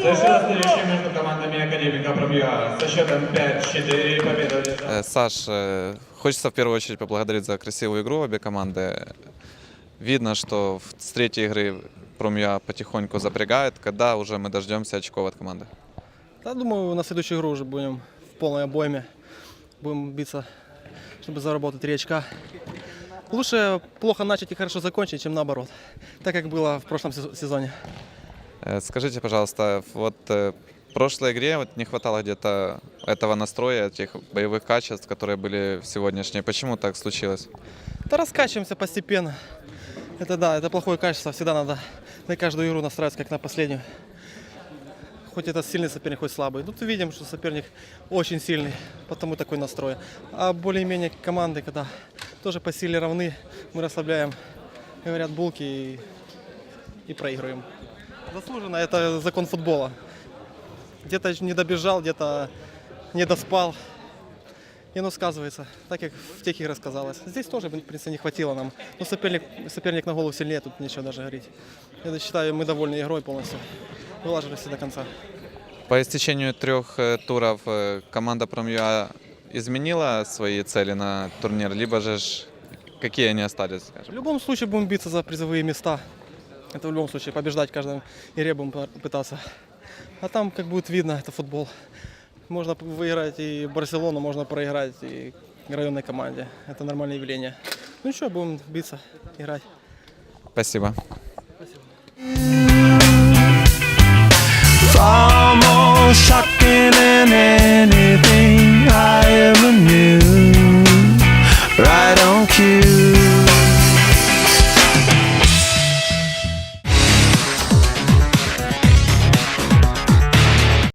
Встреча между командами Академика Промьюа со счетом 5-4. Победа Э, Саш, э, хочется в первую очередь поблагодарить за красивую игру обе команды. Видно, что в- с третьей игры Промья потихоньку запрягает. Когда уже мы дождемся очков от команды? Да, думаю, на следующую игру уже будем в полной обойме. Будем биться, чтобы заработать 3 очка. Лучше плохо начать и хорошо закончить, чем наоборот. Так как было в прошлом сез- сезоне. Э, Скажите, пожалуйста, вот э, в прошлой игре вот не хватало где-то этого настроя, этих боевых качеств, которые были в сегодняшней. Почему так случилось? Да раскачиваемся постепенно. Это да, это плохое качество. Всегда надо на каждую игру настраиваться, как на последнюю. Хоть это сильный соперник, хоть слабый. Тут видим, что соперник очень сильный, потому такой настрой. А более-менее команды, когда тоже по силе равны, мы расслабляем, говорят, булки и, и проигрываем. Заслуженно, это закон футбола. Где-то не добежал, где-то не доспал. И оно сказывается, так как в тех играх сказалось. Здесь тоже, в принципе, не хватило нам. Но соперник, соперник на голову сильнее, тут нечего даже говорить. Я считаю, мы довольны игрой полностью. Выложили все до конца. По истечению трех э, туров э, команда Промья изменила свои цели на турнир, либо же какие они остались, В скажем? любом случае будем биться за призовые места. Это в любом случае побеждать в каждом игре будем пы- пытаться. А там, как будет видно, это футбол. Можно выиграть и Барселону, можно проиграть и районной команде. Это нормальное явление. Ну что, будем биться, играть. Спасибо. Far